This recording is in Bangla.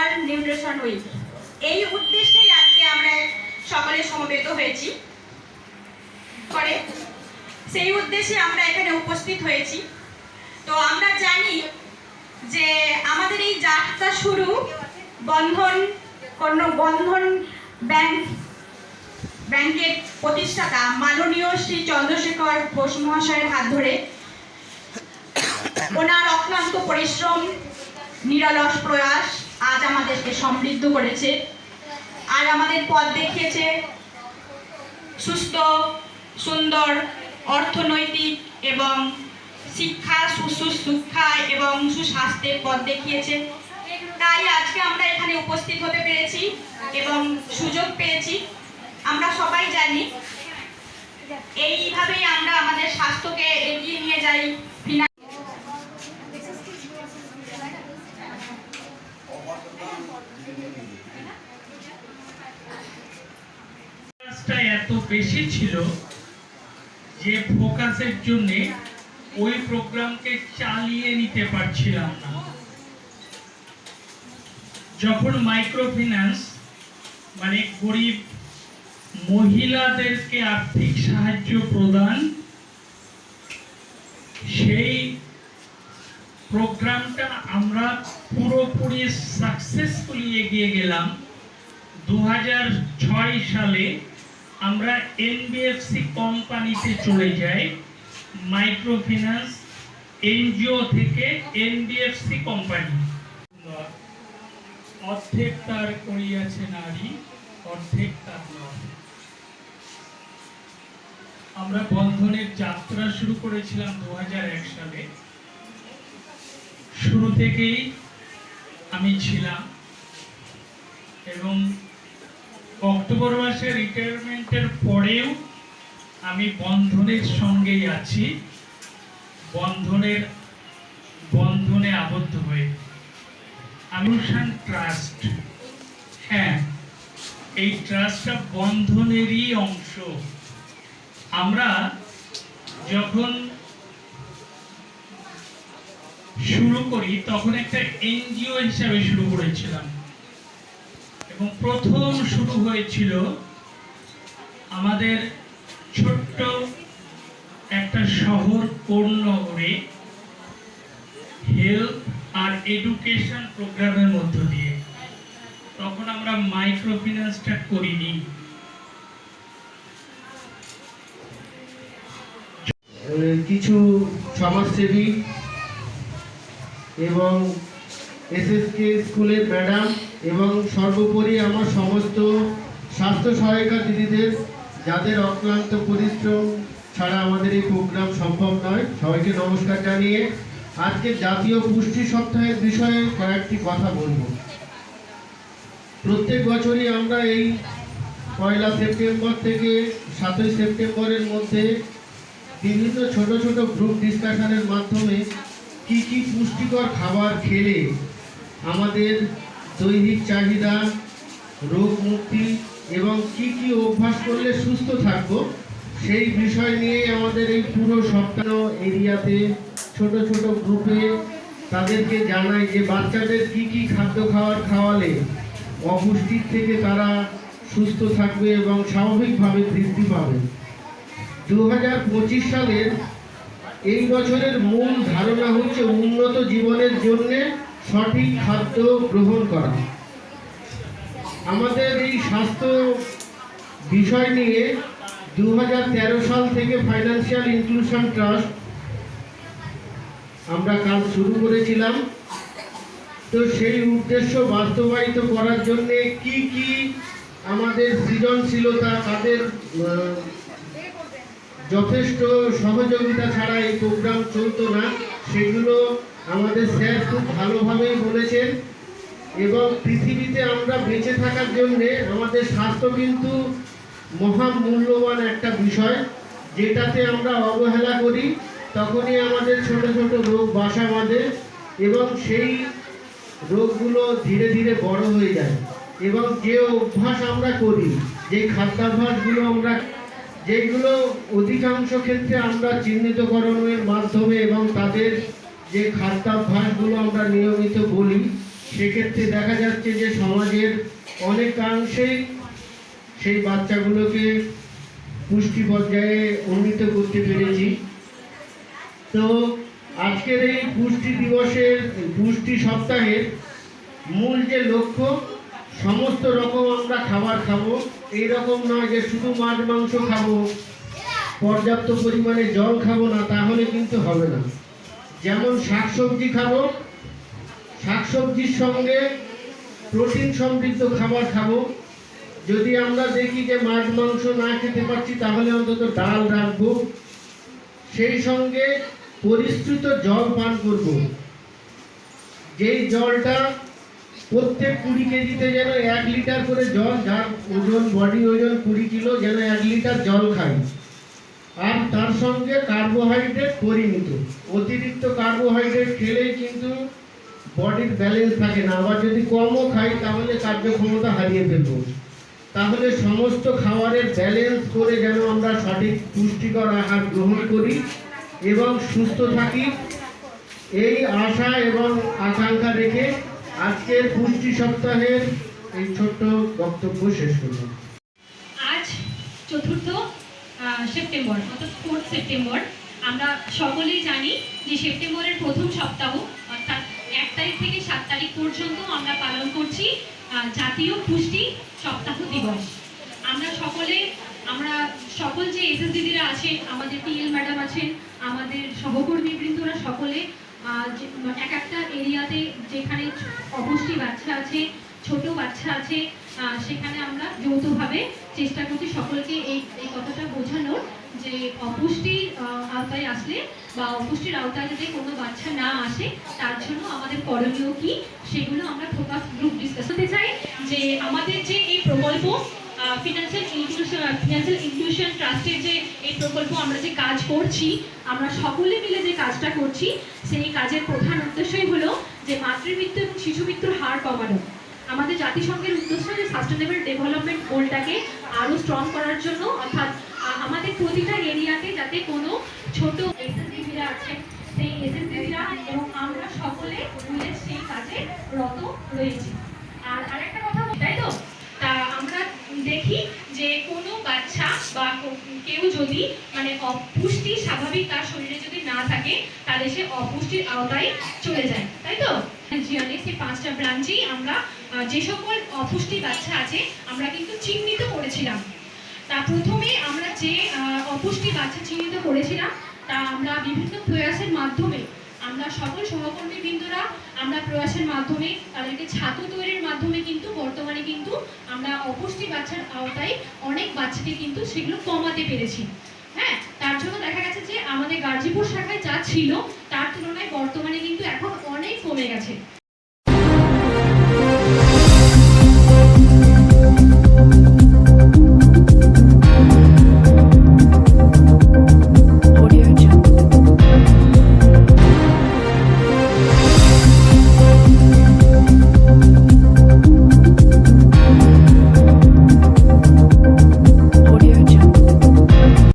ওয়ার্ল্ড নিউট্রিশন উইক এই উদ্দেশ্যেই আজকে আমরা সকলে সমবেত হয়েছি। করে সেই উদ্দেশ্যে আমরা এখানে উপস্থিত হয়েছি। তো আমরা জানি যে আমাদের এই যাত্রা শুরু বন্ধন কোন বন্ধন ব্যাংক, ব্যাংকের প্রতিষ্ঠাতা মাননীয় শ্রী চন্দ্রশেখর ঘোষ মহাশয়ের হাত ধরে ওনার অক্লান্ত পরিশ্রম, নিরলস প্রয়াস আজ আমাদেরকে সমৃদ্ধ করেছে। আর আমাদের পথ দেখিয়েছে সুস্থ, সুন্দর, অর্থনৈতিক এবং শিক্ষা সুশিক্ষা এবং সুস্বাস্থ্যের পথ দেখিয়েছে। তাই আজকে আমরা এখানে উপস্থিত হতে পেরেছি এবং সুযোগ পেয়েছি। আমরা সবাই জানি, এইভাবেই আমরা আমাদের স্বাস্থ্যকে এগিয়ে নিয়ে যাই। ফোকাসটা এত বেশি ছিল যে ফোকাসের জন্য ওই প্রোগ্রামকে চালিয়ে নিতে পারছিলাম না। যখন মাইক্রো ফিন্যান্স মানে গরিব মহিলাদেরকে আর্থিক সাহায্য প্রদান, সেই প্রোগ্রামটা আমরা পুরোপুরি সাকসেসফুলি এগিয়ে গেলাম। দু হাজার ছয় সালে আমরা এনবিএফসি কোম্পানিতে চলে যাই মাইক্রো ফিন্যান্স এনজিও থেকে এনবিএফসি কোম্পানি অর্ধেক তার করিয়াছে নারী, অর্ধেক তার আমরা বন্ধনের যাত্রা শুরু করেছিলাম দু হাজার এক সালে। শুরু থেকেই আমি ছিলাম এবং অক্টোবর মাসে রিটায়ারমেন্টের পরেও আমি বন্ধনের সঙ্গেই আছি। বন্ধনের, বন্ধনে আবদ্ধ হয়ে। আনুষ্ঠান ট্রাস্ট হ্যাঁ এই ট্রাস্টটা বন্ধনেরই অংশ। আমরা যখন শুরু করি, তখন একটা এনজিও হিসাবে শুরু করেছিলাম। এবং প্রথম শুরু হয়েছিল আমাদের ছোট্ট একটা শহর কোন্নগরে হেলথ আর এডুকেশন প্রোগ্রামের মধ্য দিয়ে। তখন আমরা মাইক্রো ফিন্যান্সটা করিনি কিছু সমাজসেবী এবং এসএসকে স্কুলের ম্যাডাম এবং সর্বোপরি আমার সমস্ত স্বাস্থ্য সহায়িকা দিদিদের, যাদের অক্লান্ত পরিশ্রম ছাড়া আমাদের এই প্রোগ্রাম সম্ভব নয়, সবাইকে নমস্কার জানিয়ে আজকে জাতীয় পুষ্টি সপ্তাহের বিষয়ে কয়েকটি কথা বলব। প্রত্যেক বছরই আমরা এই পয়লা সেপ্টেম্বর থেকে সাতই সেপ্টেম্বরের মধ্যে বিভিন্ন ছোট ছোট গ্রুপ ডিসকাশনের মাধ্যমে কি কি পুষ্টিকর খাবার খেলে আমাদের দৈহিক চাহিদা, রোগ মুক্তি এবং কি কি অভ্যাস করলে সুস্থ থাকব, সেই বিষয় নিয়ে আমাদের এই পুরো সপ্তাহ এরিয়াতে ছোট ছোট গ্রুপে তাদেরকে জানাই যে বাচ্চাদের কি কি খাদ্য খাওয়ার খাওয়ালে অপুষ্টির থেকে তারা সুস্থ থাকবে এবং স্বাভাবিকভাবে বৃদ্ধি পাবে। দু হাজার পঁচিশ সালের এই বছরের মূল ধারণা হচ্ছে উন্নত জীবনের জন্য সঠিক খাদ্য গ্রহণ করা। আমাদের এই স্বাস্থ্য বিষয় নিয়ে দু সাল থেকে ফাইন্যান্সিয়াল ইনক্লুশন ট্রাস্ট আমরা কাজ শুরু করেছিলাম। তো সেই উদ্দেশ্য বাস্তবায়িত করার জন্য কি কি আমাদের সৃজনশীলতা, তাদের যথেষ্ট সহযোগিতা ছাড়া এই প্রোগ্রাম চলতো না, সেগুলো আমাদের স্যার খুব ভালোভাবেই বলেছেন এবং পৃথিবীতে আমরা বেঁচে থাকার জন্যে আমাদের স্বাস্থ্য কিন্তু মহা মূল্যবান একটা বিষয়। যেটাতে আমরা অবহেলা করি, তখনই আমাদের ছোট ছোট রোগ বাসা বাঁধে এবং সেই রোগগুলো ধীরে ধীরে বড় হয়ে যায়। এবং যে অভ্যাস আমরা করি, যে খাদ্যাভ্যাসগুলো আমরা, যেগুলো অধিকাংশ ক্ষেত্রে আমরা চিহ্নিতকরণের মাধ্যমে এবং তাদের যে খাদ্যাভ্যাসগুলো আমরা নিয়মিত বলি, সেক্ষেত্রে দেখা যাচ্ছে যে সমাজের অনেকাংশেই সেই বাচ্চাগুলোকে পুষ্টি পর্যায়ে উন্নীত করতে পেরেছি। তো আজকের এই পুষ্টি দিবসের পুষ্টি সপ্তাহের মূল যে লক্ষ্য, সমস্ত রকম আমরা খাবার খাব। এই রকম নয় যে শুধু মাছ, মাংস খাব, পর্যাপ্ত পরিমাণে জল খাব না, তাহলে কিন্তু হবে না। যেমন শাকসবজি খাব, শাকসবজির সঙ্গে প্রোটিন সমৃদ্ধ খাবার খাব। যদি আমরা দেখি যে মাছ, মাংস না খেতে পারছি, তাহলে অন্তত ডাল রাখব। সেই সঙ্গে পরিশ্রুত জল পান করব। যেই জলটা প্রত্যেক কুড়ি কেজিতে যেন এক লিটার করে জল, যার ওজন, বডি ওজন কুড়ি কিলো, যেন এক লিটার জল খাই আর তার সঙ্গে কার্বোহাইড্রেট পরিমিত। অতিরিক্ত কার্বোহাইড্রেট খেলেই কিন্তু বডির ব্যালেন্স থাকে না। আবার যদি কমও খাই, তাহলে কার্যক্ষমতা হারিয়ে ফেলব। তাহলে সমস্ত খাবারের ব্যালেন্স করে যেন আমরা সঠিক পুষ্টিকর আহার গ্রহণ করি এবং সুস্থ থাকি। এই আশা এবং আকাঙ্ক্ষা রেখে আজকের পুষ্টি সপ্তাহের এই ছোট্ট বক্তব্য শেষ করলাম। আজ চতুর্থ সেপ্টেম্বর অর্থাৎ ফোর্থ সেপ্টেম্বর আমরা সকলেই জানি যে সেপ্টেম্বরের প্রথম সপ্তাহ, অর্থাৎ এক তারিখ থেকে সাত তারিখ পর্যন্ত আমরা পালন করছি জাতীয় পুষ্টি সপ্তাহ দিবস। আমরা সকলে, আমরা সকল যে এসএস দিদিরা আছেন, আমাদের টিএল ম্যাডাম আছেন, আমাদের সহকর্মী বৃন্দরা সকলে এক একটা এরিয়াতে যেখানে অপুষ্টি বাচ্চা আছে, ছোট বাচ্চা আছে সেখানে আমরা যৌথভাবে চেষ্টা করছি সকলকে এই এই কথাটা বোঝানোর যে অপুষ্টির আওতায় আসলে বা অপুষ্টির আওতায় যাতে কোনো বাচ্চা না আসে, তার জন্য আমাদের করণীয় কি? সেগুলো আমরা ফোকাস গ্রুপ ডিসকাস করতে চাই। যে, আমাদের যে এই প্রকল্প ফিনান্সিয়াল ইনক্লুশন ফিনান্সিয়াল ইনক্লুশন ট্রাস্টের যে এই প্রকল্প, আমরা যে কাজ করছি, আমরা সকলে মিলে যে কাজটা করছি, সেই কাজের প্রধান উদ্দেশ্যই হলো যে, মাতৃমৃত্যু এবং শিশু মৃত্যুর হার কমানো। আমাদের জাতিসংঘের উদ্দেশ্য যে সাস্টেনেবল ডেভেলপমেন্ট গোলটাকে আরও স্ট্রং করার জন্য, অর্থাৎ আমাদের প্রতিটা এরিয়াতে যাতে কোনো ছোট এসএসডিভিরা আছে সেই এসএসডিভিরা এবং আমরা সকলে মিলে সেই কাজে রত রয়েছি। আর আরেকটা কথা তাই তো? তা আমরা দেখি যে কোনো বাচ্চা বা কেউ যদি মানে অপুষ্টি স্বাভাবিক তার শরীরে না থাকে তাহলে সে অপুষ্টির আওতায় চলে যায়, তাই তো? জিয়ানে সেই পাঁচটা ব্রাঞ্চেই আমরা যে সকল অপুষ্টি বাচ্চা আছে, আমরা কিন্তু চিহ্নিত করেছিলাম। তা প্রথমে আমরা যে অপুষ্টি বাচ্চা চিহ্নিত করেছিলাম, তা আমরা বিভিন্ন প্রয়াসের মাধ্যমে, আমরা সকল সহকর্মী বৃন্দরা, আমরা প্রয়াসের মাধ্যমে, তাদেরকে ছাতু তৈরির মাধ্যমে কিন্তু, বর্তমানে কিন্তু আমরা অপুষ্টি বাচ্চার আওতায় অনেক বাচ্চাকে কিন্তু সেগুলো কমাতে পেরেছি। জন্য দেখা গেছে যে আমাদের গাজীপুর শাখায় যা ছিল, তার তুলনায় বর্তমানে কিন্তু এখন অনেক কমে গেছে।